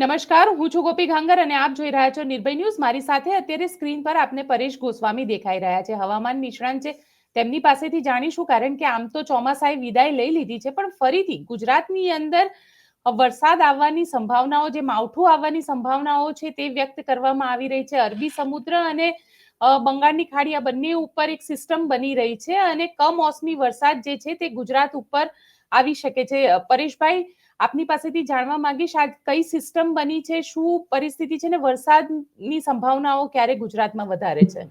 નમસ્કાર, હું છું ગોપી ઘાંગર અને આપ જોઈ રહ્યા છો નિર્ભય ન્યૂઝ. મારી સાથે અત્યારે સ્ક્રીન પર આપને પરેશ ગોસ્વામી દેખાઈ રહ્યા છે. હવામાન નિષ્ણાંત છે, તેમની પાસેથી જાણીશું, કારણ કે આમ તો ચોમાસાએ વિદાય લઈ લીધી છે, પણ ફરીથી ગુજરાતની અંદર વરસાદ આવવાની સંભાવનાઓ જે માવઠું આવવાની સંભાવનાઓ છે તે વ્યક્ત કરવામાં આવી રહી છે. અરબી સમુદ્ર અને બંગાળની ખાડી આ બંને ઉપર એક સિસ્ટમ બની રહી છે અને કમોસમી વરસાદ જે છે તે ગુજરાત ઉપર આવી શકે છે. પરેશભાઈ આપની પાસેથી જાણવા માંગીશ આ કઈ સિસ્ટમ બની છે, શું પરિસ્થિતિ છે ને વરસાદની સંભાવનાઓ ક્યારે ગુજરાતમાં વધારે છે?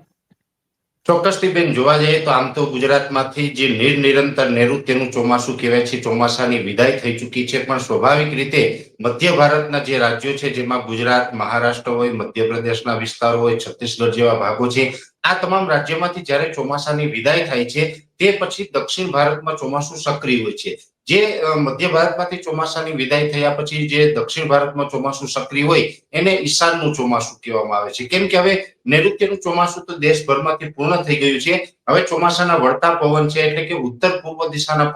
ચોક્કસથી બેન જોવા જઈએ તો આમ તો ગુજરાતમાંથી જે નિરનિરંતર નૈઋત્યનું ચોમાસું કહેવાય છે, ચોમાસાની વિદાય થઈ ચૂકી છે, પણ સ્વાભાવિક રીતે મધ્ય ભારતના જે રાજ્યો છે, જેમાં ગુજરાત, મહારાષ્ટ્ર હોય, મધ્યપ્રદેશના વિસ્તારો હોય, છત્તીસગઢ જેવા ભાગો છે, આ તમામ રાજ્યોમાંથી જ્યારે ચોમાસાની વિદાય થાય છે, તે પછી દક્ષિણ ભારતમાં ચોમાસું સક્રિય હોય છે. જે મધ્ય ભારતમાંથી ચોમાસાની વિદાય થયા પછી જે દક્ષિણ ભારતમાં ચોમાસું સક્રિય હોય, એને ઈશાનનું ચોમાસું કહેવામાં આવે છે. કેમ કે હવે નૈઋત્યનું ચોમાસું તો દેશભરમાંથી પૂર્ણ થઈ ગયું છે. હવે ચોમાસાના વળતા પવન છે, એટલે કે ઉત્તર પૂર્વ દિશાના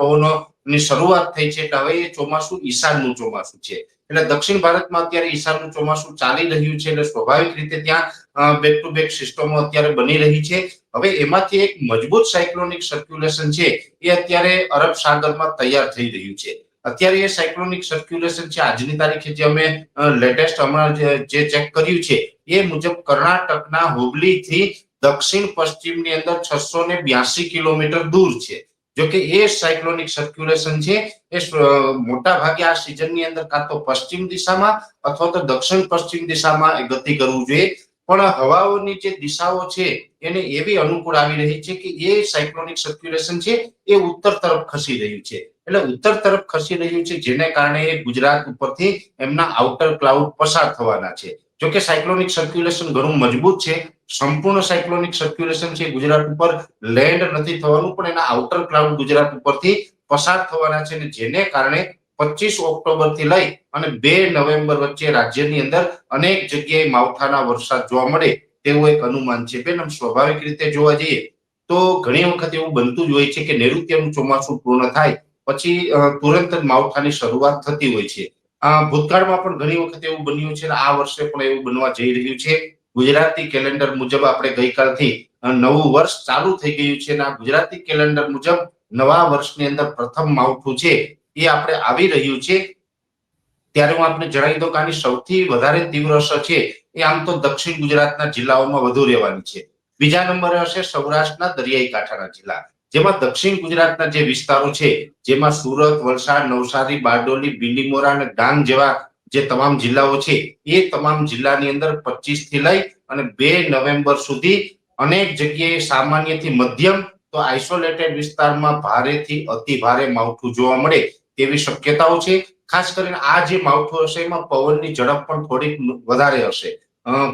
પવનોની શરૂઆત થઈ છે એટલે હવે એ ચોમાસું ઈશાનનું ચોમાસું છે. એટલે દક્ષિણ ભારતમાં અત્યારે ઈશાનનું ચોમાસું ચાલી રહ્યું છે એટલે સ્વાભાવિક રીતે ત્યાં બેક ટુ બેક સિસ્ટમો અત્યારે બની રહી છે. હવે એમાંથી એક મજબૂત સાયક્લોનિક સર્ક્યુલેશન છે એ અત્યારે અરબ સાગરમાં તૈયાર થઈ રહ્યું છે. અત્યારે એ સાયક્લોનિક સર્ક્યુલેશન છે, આજની તારીખે જે અમે લેટેસ્ટ હમણાં જે- ચેક કર્યું છે, એ મુજબ કર્ણાટકના હુબલી થી દક્ષિણ પશ્ચિમની અંદર છસો ને બ્યાસી કિલોમીટર દૂર છે. જો કે એ સાયક્લોનિક સર્ક્યુલેશન છે, એ મોટા ભાગે આ સિઝનની અંદર કાં તો પશ્ચિમ દિશામાં અથવા તો દક્ષિણ પશ્ચિમ દિશામાં ગતિ કરવું જોઈએ. પણ હવાઓની જે દિશાઓ છે, એને એવી અનુકૂળ આવી રહી છે કે એ સાયક્લોનિક સર્ક્યુલેશન છે, એ ઉત્તર તરફ ખસી રહ્યું છે. એટલે ઉત્તર તરફ ખસી રહ્યું છે, જેને કારણે ગુજરાત ઉપરથી એમના આઉટર ક્લાઉડ પસાર થવાના છે. જો કે સાયક્લોનિક સર્ક્યુલેશન ઘણું મજબૂત છે. સંપૂર્ણ સાયક્લોનિક સર્ક્યુલેશન છે ગુજરાત ઉપર લેન્ડ નથી થવાનું, પણ એના આઉટર ક્લાઉડ ગુજરાત ઉપરથી પસાર થવાના છે અને જેને કારણે પચીસ ઓક્ટોબરથી લઈ અને બે નવેમ્બર વચ્ચે રાજ્યની અંદર અનેક જગ્યાએ માવઠાના વરસાદ જોવા મળે તેવું એક અનુમાન છે. બેન સ્વાભાવિક રીતે જોવા જઈએ તો ઘણી વખત એવું બનતું જ હોય છે કે નૈઋત્યનું ચોમાસું પૂર્ણ થાય, પછી તુરંત જ માવઠાની શરૂઆત થતી હોય છે. ભૂતકાળમાં પણ ઘણી વખત એવું બન્યું છે આ વર્ષે પણ એવું બનવા જઈ રહ્યું છે. ગુજરાતી કેલેન્ડર મુજબ આપણે ગઈકાલથી નવું વર્ષ ચાલુ થઈ ગયું છે ગુજરાતી કેલેન્ડર મુજબ નવા વર્ષની અંદર પ્રથમ માવઠું છે એ આપણે આવી રહ્યું છે. ત્યારે હું આપને જણાવી દઉં કે આની સૌથી વધારે તીવ્ર અસર છે એ આમ તો દક્ષિણ ગુજરાતના જિલ્લાઓમાં વધુ રહેવાની છે. બીજા નંબરે હશે સૌરાષ્ટ્રના દરિયાઈ કાંઠાના જિલ્લા. જેમાં દક્ષિણ ગુજરાતના જે વિસ્તારો છે, જેમાં સુરત, વલસાડ, નવસારી, બારડોલી બિલીમોરા અને ડાંગ જેવા જે તમામ જિલ્લાઓ છે, એ તમામ જિલ્લાની અંદર પચીસથી લઈ અને બે નવેમ્બર સુધી અનેક જગ્યાએ સામાન્યથી મધ્યમ તો આઇસોલેટેડ વિસ્તારમાં ભારેથી અતિ ભારે માવઠું જોવા મળે તેવી શક્યતાઓ છે. ખાસ કરીને આ જે માવઠું હશે, એમાં પવનની ઝડપ પણ થોડીક વધારે હશે.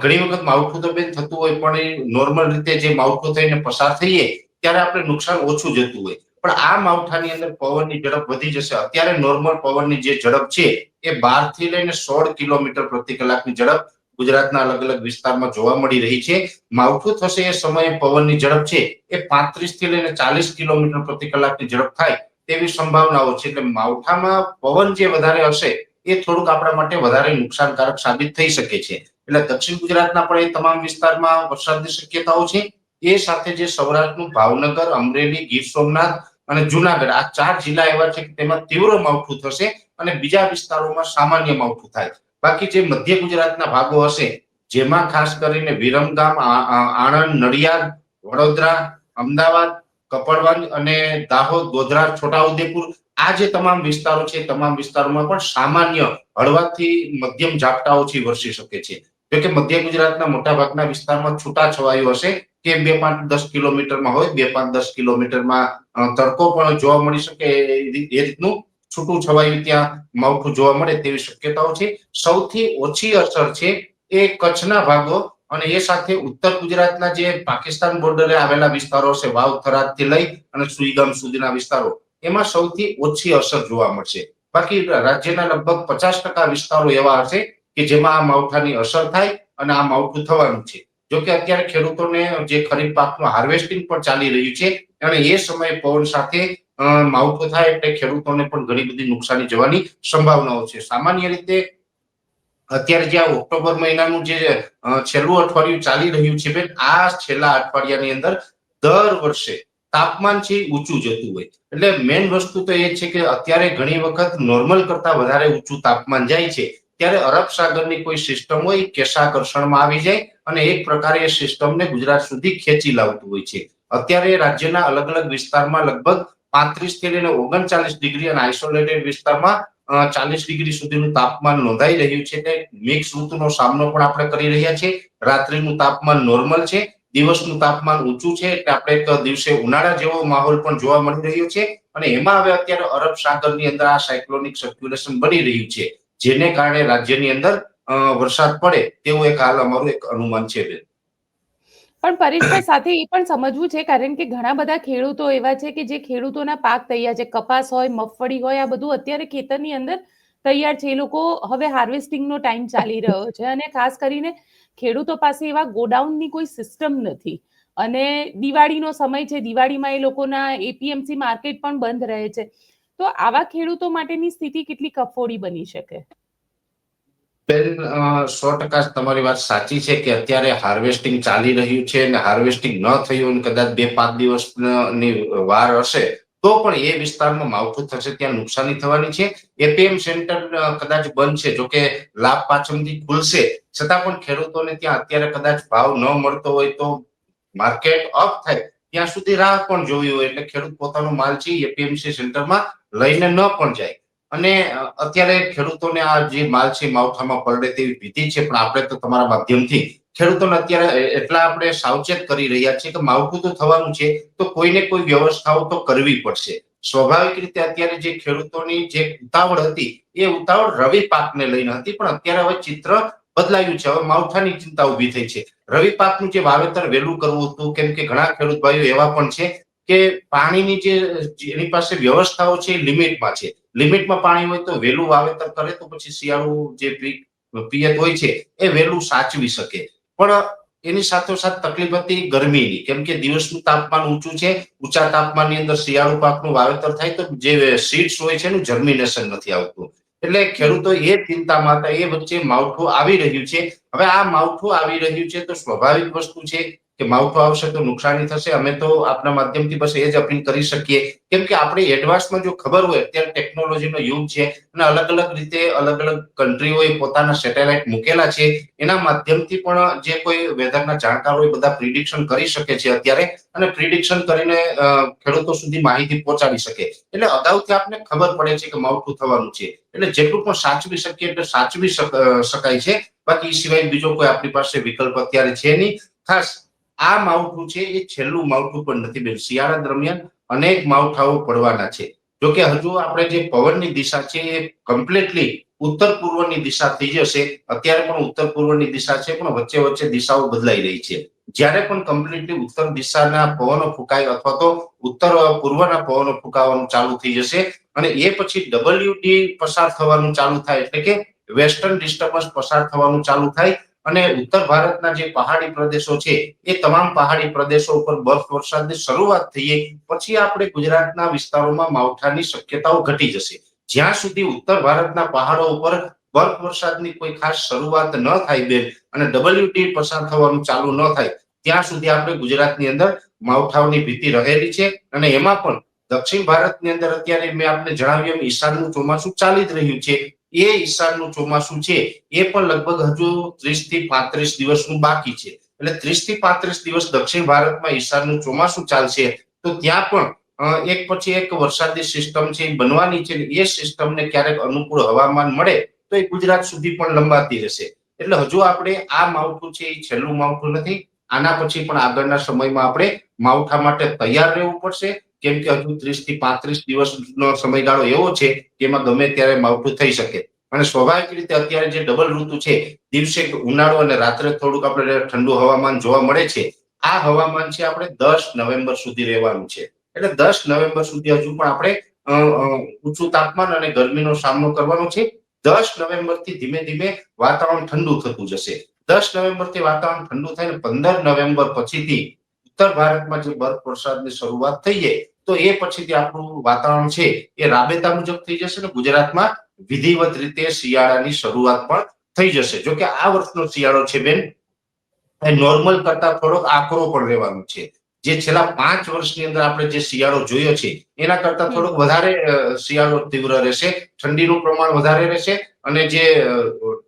ઘણી વખત માવઠું તો બેન થતું હોય, પણ એ નોર્મલ રીતે જે માવઠું થઈને પસાર થઈએ ત્યારે આપણે નુકસાન ઓછું જતું હોય પણ આ માવઠાની અંદર પવનની ઝડપ વધી જશે. અત્યારે નોર્મલ પવનની જે ઝડપ છે, એ બારથી લઈને સોળ કિલોમીટર પ્રતિ કલાકની ઝડપ ગુજરાતના અલગ અલગ વિસ્તારમાં જોવા મળી રહી છે. માવઠું થશે એ સમયે પવનની ઝડપ છે, એ પાંત્રીસથી લઈને ચાલીસ કિલોમીટર પ્રતિ કલાકની ઝડપ થાય તેવી સંભાવનાઓ છે. એટલે માવઠામાં પવન જે વધારે હશે, એ થોડુંક આપણા માટે વધારે નુકસાનકારક સાબિત થઈ શકે છે. એટલે દક્ષિણ ગુજરાતના પણ એ તમામ વિસ્તારમાં વરસાદની શક્યતાઓ છે. એ સાથે જે સૌરાષ્ટ્રનું ભાવનગર, અમરેલી, ગીર સોમનાથ અને જુનાગઢ, આ ચાર જિલ્લા એવા છે કે તેમાં તીવ્ર માવઠું થશે અને બીજા વિસ્તારોમાં સામાન્ય માવઠું થાય બાકી જે મધ્ય ગુજરાતના ભાગો હશે, જેમાં ખાસ કરીને વિરમગામ આણંદ, નડિયાદ, વડોદરા, અમદાવાદ, કપડવંજ અને દાહોદ, ગોધરા, છોટાઉદેપુર, આ જે તમામ વિસ્તારો છે તમામ વિસ્તારોમાં પણ સામાન્ય હળવાથી મધ્યમ ઝાપટાઓથી વરસી શકે છે. જો કે મધ્ય ગુજરાતના મોટા ભાગના વિસ્તારમાં છૂટા છવાયું હશે કે બે પાંચ દસ કિલોમીટરમાં હોય, બે પાંચ દસ કિલોમીટરમાં તડકો પણ જોવા મળી શકે એ રીતનું. છૂટું છવાયું ત્યાં માવઠું જોવા મળે તેવી શક્યતાઓ છે. સૌથી ઓછી અસર છે એ કચ્છના ભાગો અને એ સાથે ઉત્તર ગુજરાતના જે પાકિસ્તાન બોર્ડરે આવેલા વિસ્તારો છે, વાવ થરાદથી લઈ અને સુઈગામ સુધીના વિસ્તારો, એમાં સૌથી ઓછી અસર જોવા મળશે. બાકી રાજ્યના લગભગ પચાસ ટકા વિસ્તારો એવા હશે કે જેમાં આ માવઠાની અસર થાય અને આ માવઠું થવાનું છે. જો કે અત્યારે ખેડૂતોને જે ખરીફ પાકનું હાર્વેસ્ટિંગ પણ ચાલી રહ્યું છે અને એ સમયે પવન સાથે માવઠું થાય એટલે ખેડૂતોને પણ ઘણી બધી નુકસાની જવાની સંભાવનાઓ છે. સામાન્ય રીતે અત્યારે જે આ ઓક્ટોબર મહિનાનું જે છેલ્લું અઠવાડિયું ચાલી રહ્યું છે બેન, આ છેલ્લા અઠવાડિયાની અંદર દર વર્ષે તાપમાન છે ઊંચું જતું હોય. એટલે મેઇન વસ્તુ તો એ છે કે અત્યારે ઘણી વખત નોર્મલ કરતા વધારે ઊંચું તાપમાન જાય છે. ત્યારે અરબ સાગરની કોઈ સિસ્ટમ હોય કેશાકર્ષણમાં આવી જાય અને એક પ્રકારે એ સિસ્ટમને ગુજરાત સુધી ખેંચી લાવતું હોય છે. અત્યારે રાજ્યના અલગ અલગ વિસ્તારમાં લગભગ પાંત્રીસથી લઈને ઓગણચાલીસ ડિગ્રી અને આઇસોલેટેડ વિસ્તારમાં ચાલીસ ડિગ્રી સુધીનું તાપમાન નોંધાઈ રહ્યું છે એટલે મિક્સ ઋતુનો સામનો પણ આપણે કરી રહ્યા છીએ. રાત્રિનું તાપમાન નોર્મલ છે, દિવસનું તાપમાન ઊંચું છે એટલે આપણે એક દિવસે ઉનાળા જેવો માહોલ પણ જોવા મળી રહ્યો છે. અને એમાં હવે અત્યારે અરબ સાગરની અંદર આ સાયક્લોનિક સર્ક્યુલેશન બની રહ્યું છે. જેને કારણે રાજ્યની અંદર વરસાદ પડે તેવું એક હાલ અમારું એક અનુમાન છે બેન. પણ પરેશભાઈ સાથે એ પણ સમજવું છે, કારણ કે ઘણા બધા ખેડૂતો એવા છે કે જે ખેડૂતોના પાક તૈયાર છે, કપાસ હોય, મગફળી હોય, આ બધું અત્યારે ખેતરની અંદર તૈયાર છે. એ લોકો હવે હાર્વેસ્ટિંગનો ટાઈમ ચાલી રહ્યો છે અને ખાસ કરીને ખેડૂતો પાસે એવા ગોડાઉનની કોઈ સિસ્ટમ નથી. અને દિવાળીનો સમય છે, દિવાળીમાં એ લોકોના એપીએમસી માર્કેટ પણ બંધ રહે છે. તો આવા ખેડૂતો માટેની સ્થિતિ કેટલી કફોડી બની શકે? બેન સો ટકા તમારી વાત સાચી છે કે અત્યારે હાર્વેસ્ટિંગ ચાલી રહ્યું છે અને હાર્વેસ્ટિંગ ન થયું કદાચ બે પાંચ દિવસની વાર હશે, તો પણ એ વિસ્તારમાં માવઠું થશે, ત્યાં નુકસાની થવાની છે. એપીએમ સેન્ટર કદાચ બંધ છે જોકે લાભ પાછળથી ખુલશે. છતાં પણ ખેડૂતોને ત્યાં અત્યારે કદાચ ભાવ ન મળતો હોય તો માર્કેટ અપ થાય. ત્યાં સુધી રાહ પણ જોવી હોય એટલે ખેડૂત પોતાનો માલ છે એપીએમસી સેન્ટરમાં લઈને ન પણ જાય. અને અત્યારે ખેડૂતોને આ જે માલ છે, માવઠામાં પલળે તેવી ભીતિ છે, પણ આપણે તો તમારા માધ્યમથી ખેડૂતોને અત્યારે એટલા આપણે સાવચેત કરી રહ્યા છીએ કે માવઠું તો થવાનું છે, તો કોઈને કોઈ વ્યવસ્થાઓ તો કરવી પડશે. સ્વાભાવિક રીતે અત્યારે જે ખેડૂતોની જે ઉતાવળ હતી, એ ઉતાવળ રવિ પાકને લઈને હતી, પણ અત્યારે હવે ચિત્ર બદલાયું છે. હવે માવઠાની ચિંતા ઊભી થઈ છે. રવિ પાકનું જે વાવેતર વહેલું કરવું હતું, કેમ કે ઘણા ખેડૂત ભાઈઓ એવા પણ છે કે પાણીની જે એની પાસે વ્યવસ્થાઓ છે લિમિટમાં છે. લિમિટમાં પાણી હોય તો વહેલું વાવેતર કરે તો પછી શિયાળુ જે પિયત હોય છે એ વહેલું સાચવી શકે. પણ એની સાથોસાથ તકલીફ હતી ગરમીની. કેમ કે દિવસનું તાપમાન ઊંચું છે, ઊંચા તાપમાનની અંદર શિયાળુ પાકનું વાવેતર થાય તો જે સીડ્સ હોય છે એનું જર્મિનેશન નથી આવતું. એટલે ખેડૂતો એ ચિંતામાં હતા એ વચ્ચે માવઠું આવી રહ્યું છે. હવે આ માવઠું આવી રહ્યું છે તો સ્વાભાવિક વસ્તુ છે કે માવઠું આવશે તો નુકસાની થશે, અમે તો આપના માધ્યમથી બસ એ જ અપીલ કરી શકીએ. કેમ કે આપણે એડવાન્સમાં જો ખબર હોય, અત્યારે ટેકનોલોજીનો યુગ છે અને અલગ અલગ રીતે અલગ અલગ કન્ટ્રીઓએ પોતાના સેટેલાઇટ મૂકેલા છે. એના માધ્યમથી પણ જે કોઈ વેધરના જાણકાર હોય બધા પ્રિડિક્શન કરી શકે છે અત્યારે અને પ્રિડિક્શન કરીને ખેડૂતો સુધી માહિતી પહોંચાડી શકે. એટલે અગાઉથી આપને ખબર પડે છે કે માવઠું થવાનું છે. એટલે જેટલું પણ સાચવી શકીએ એટલે સાચવી શકાય છે. બાકી સિવાય બીજો કોઈ આપણી પાસે વિકલ્પ અત્યારે છે નહીં. ખાસ આ માવઠું છે, એ છેલ્લું માવઠું પણ નથી બેન શિયાળા દરમિયાન અનેક માવઠાઓ પડવાના છે. જોકે હજુ આપણે જે પવનની દિશા છે, એ કમ્પ્લીટલી ઉત્તર પૂર્વની દિશા થઈ જશે. અત્યારે પણ ઉત્તર પૂર્વની દિશા છે, પણ વચ્ચે વચ્ચે દિશાઓ બદલાઈ રહી છે. જ્યારે પણ કમ્પ્લીટલી ઉત્તર દિશાના પવનો ફૂંકાય અથવા તો ઉત્તર પૂર્વના પવનો ફૂંકાવાનું ચાલુ થઈ જશે અને એ પછી ડબલ્યુડી પસાર થવાનું ચાલુ થાય, એટલે કે વેસ્ટર્ન ડિસ્ટર્બન્સ પસાર થવાનું ચાલુ થાય અને ઉત્તર ભારતના જે પહાડી પ્રદેશો છે, એ તમામ પહાડી પ્રદેશો ઉપર બરફ વરસાદની શરૂઆત થઈએ પછી આપણે ગુજરાતના વિસ્તારોમાં માવઠાની શક્યતાઓ ઘટી જશે. જ્યાં સુધી ઉત્તર ભારતના પહાડો ઉપર બરફ વરસાદની કોઈ ખાસ શરૂઆત ન થાય બેન, અને ડબલ્યુટી પસાર થવાનું ચાલુ ન થાય, ત્યાં સુધી આપણે ગુજરાતની અંદર માવઠાઓની ભીતિ રહેલી છે અને એમાં પણ દક્ષિણ ભારતની અંદર અત્યારે મેં આપને જણાવ્યું એમ ઈશાનનું ચોમાસું ચાલી જ રહ્યું છે. એ ઈશાનનું ચોમાસું છે, એ પણ લગભગ હજુ ત્રીસથી પાંત્રીસ દિવસનું બાકી છે. એટલે ત્રીસથી પાંત્રીસ દિવસ દક્ષિણ ભારતમાં ઈશાનનું ચોમાસું ચાલશે, તો ત્યાં પણ એક પછી એક વરસાદી સિસ્ટમ છે બનવાની છે એ સિસ્ટમને ક્યારેક અનુકૂળ હવામાન મળે, તો એ ગુજરાત સુધી પણ લંબાતી રહેશે. એટલે હજુ આપણે આ માવઠું છે, એ છેલ્લું માવઠું નથી, આના પછી પણ આગળના સમયમાં આપણે માવઠા માટે તૈયાર રહેવું પડશે કેમ કે હજુ ત્રીસથી પાંત્રીસ દિવસનો સમયગાળો એવો છે કે એમાં ગમે ત્યારે માવઠું થઈ શકે. અને સ્વાભાવિક રીતે અત્યારે જે ડબલ ઋતુ છે, દિવસે ઉનાળો અને રાત્રે થોડુંક આપણે ઠંડુ હવામાન જોવા મળે છે, આ હવામાન છે આપણે દસ નવેમ્બર સુધી રહેવાનું છે. એટલે દસ નવેમ્બર સુધી હજુ પણ આપણે ઊંચું તાપમાન અને ગરમીનો સામનો કરવાનો છે. દસ નવેમ્બરથી ધીમે ધીમે વાતાવરણ ઠંડુ થતું જશે. દસ નવેમ્બરથી વાતાવરણ ઠંડુ થાય પંદર નવેમ્બર પછીથી ઉત્તર ભારતમાં જે બર્ફ વરસાદની શરૂઆત થઈ જાય તો એ પછીથી આપણું વાતાવરણ છે એ રાબેતા મુજબ થઈ જશે ને ગુજરાતમાં વિધિવત રીતે શિયાળાની શરૂઆત પણ થઈ જશે. જો કે આ વર્ષનો શિયાળો છે બેન એ નોર્મલ કરતા થોડોક આકરો પણ રહેવાનો છે. જે છેલ્લા પાંચ વર્ષની અંદર આપણે જે શિયાળો જોયો છે એના કરતા થોડોક વધારે શિયાળો તીવ્ર રહેશે ઠંડીનું પ્રમાણ વધારે રહેશે અને જે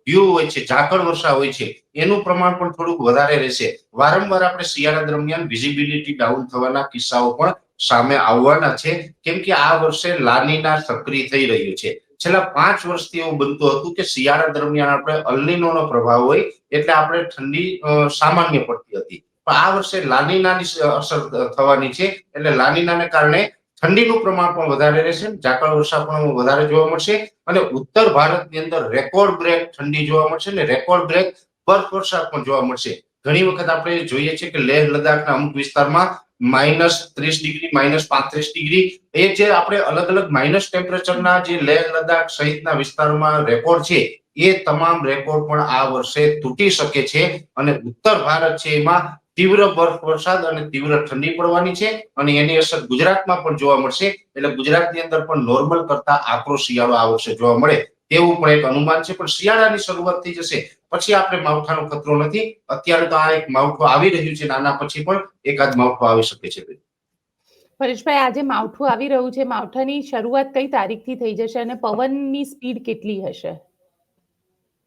ડ્યુ હોય છે, ઝાકળ વર્ષા હોય છે, એનું પ્રમાણ પણ થોડુંક વધારે રહેશે. વારંવાર આપણે શિયાળા દરમિયાન વિઝિબિલિટી ડાઉન થવાના કિસ્સાઓ પણ સામે આવવાના છે. કેમ કે આ વર્ષે લાનીના સક્રિય થઈ રહ્યું છે. છેલ્લા પાંચ વર્ષથી એવું બનતું હતું કે શિયાળા દરમિયાન આપણે અલ્લીનોનો પ્રભાવ હોય, એટલે આપણે ઠંડી સામાન્ય પડતી હતી. પણ આ વર્ષે લાનીનાની અસર થવાની છે, એટલે લાનીનાને કારણે ઠંડીનું પ્રમાણ પણ વધારે રહેશે, ઝાકળ વર્ષા પણ વધારે જોવા મળશે અને ઉત્તર ભારતની અંદર રેકોર્ડ બ્રેક ઠંડી જોવા મળશે અને રેકોર્ડ બ્રેક બરફ વર્ષા પણ જોવા મળશે. ઘણી વખત આપણે જોઈએ છીએ કે લેહ લદ્દાખના અમુક વિસ્તારમાં માઇનસ ત્રીસ ડિગ્રી માઇનસ પાંત્રીસ ડિગ્રી, એ જે આપણે અલગ અલગ માઇનસ ટેમ્પરેચરના જે લેહ લદ્દાખ સહિતના વિસ્તારોમાં રેકોર્ડ છે, એ તમામ રેકોર્ડ પણ આ વર્ષે તૂટી શકે છે અને ઉત્તર ભારત છે એમાં તીવ્ર બરફ વરસાદ અને તીવ્ર ઠંડી પડવાની છે અને એની અસર ગુજરાતમાં પણ જોવા મળશે. એટલે ગુજરાતની અંદર પણ નોર્મલ કરતા આકરો શિયાળો આ જોવા મળે તેવું પણ એક અનુમાન છે. પણ શિયાળાની શરૂઆત થઈ જશે. પછી આપણે માવઠાનો ખતરો નથી. અત્યારે તો આ એક માવઠું આવી રહ્યું છે. નાના પછી પણ એકાદ માવઠું આવી શકે છે. પરેશભાઈ, આજે માવઠું આવી રહ્યું છે. માવઠાની શરૂઆત કઈ તારીખથી થઈ જશે અને પવનની સ્પીડ કેટલી હશે?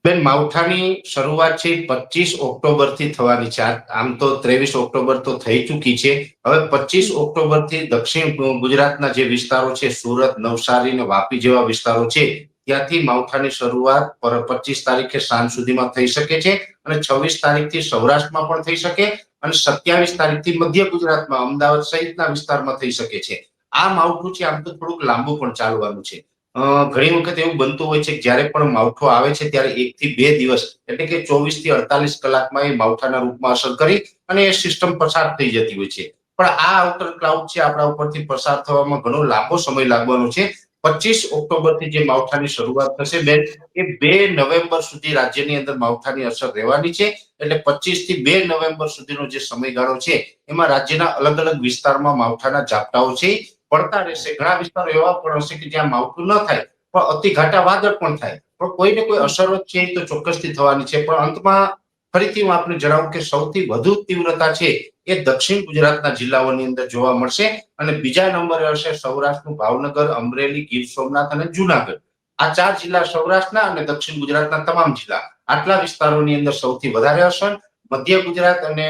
બેન માવઠાની શરૂઆત છે પચીસ ઓક્ટોબરથી થવાની છે. આમ તો ત્રેવીસ ઓક્ટોબર તો થઈ ચૂકી છે. હવે પચીસ ઓક્ટોબરથી દક્ષિણ ગુજરાતના જે વિસ્તારો છે, સુરત, નવસારી ને વાપી જેવા વિસ્તારો છે, ત્યાંથી માવઠાની શરૂઆત પચીસ તારીખે સાંજ સુધીમાં થઈ શકે છે અને છવ્વીસ તારીખથી સૌરાષ્ટ્રમાં પણ થઈ શકે અને સત્યાવીસ તારીખથી મધ્ય ગુજરાતમાં અમદાવાદ સહિતના વિસ્તારમાં થઈ શકે છે. આ માવઠું છે, આમ તો થોડુંક લાંબુ પણ ચાલવાનું છે. ઘણી વખત એવું બનતું હોય છે કે જ્યારે પણ માવઠું આવે છે ત્યારે એક થી બે દિવસ, એટલે કે ચોવીસથી અડતાલીસ કલાકમાં એ માવઠાના રૂપમાં અસર કરી અને એ સિસ્ટમ પસાર થઈ જતી હોય છે. પણ આ આઉટર ક્લાઉડ છે આપણા ઉપરથી પસાર થવામાં ઘણો લાંબો સમય લાગવાનો છે. પચીસ ઓક્ટોબરથી જે માવઠાની શરૂઆત થશે બેન એ બે નવેમ્બર સુધી રાજ્યની અંદર માવઠાની અસર રહેવાની છે. એટલે પચીસથી બે નવેમ્બર સુધીનો જે સમયગાળો છે, એમાં રાજ્યના અલગ અલગ વિસ્તારમાં માવઠાના ઝાપટાઓ છે. પડતા રહેશે. ઘણા વિસ્તારો એવા પણ હશે કે જ્યાં માવઠું ન થાય, પણ અતિ ઘાટા વાદળ પણ થાય. પણ કોઈને કોઈ અસરો છે તો ચોક્કસથી થવાની છે. પણ અંતમાં ફરીથી હું આપને જણાવું કે સૌથી વધુ તીવ્રતા છે એ દક્ષિણ ગુજરાતના જિલ્લાઓની અંદર જોવા મળશે. અને બીજા નંબરે હશે સૌરાષ્ટ્રનું ભાવનગર, અમરેલી, ગીર સોમનાથ અને જુનાગઢ. આ ચાર જિલ્લા સૌરાષ્ટ્રના અને દક્ષિણ ગુજરાતના તમામ જિલ્લા. આટલા વિસ્તારોની અંદર સૌથી વધારે અસર મધ્ય ગુજરાત અને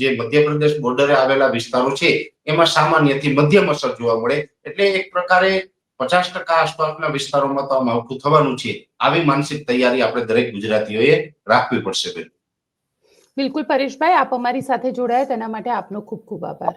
જે મધ્યપ્રદેશ બોર્ડરે આવેલા વિસ્તારો છે, એમાં સામાન્યથી મધ્યમ અસર જોવા મળે. એટલે એક પ્રકારે પચાસ ટકા આસપાસના વિસ્તારોમાં તો આ માવઠું થવાનું છે. આવી માનસિક તૈયારી આપણે દરેક ગુજરાતીઓએ રાખવી પડશે બિલકુલ પરેશભાઈ, આપ અમારી સાથે જોડાયા, તેના માટે આપનો ખૂબ ખૂબ આભાર.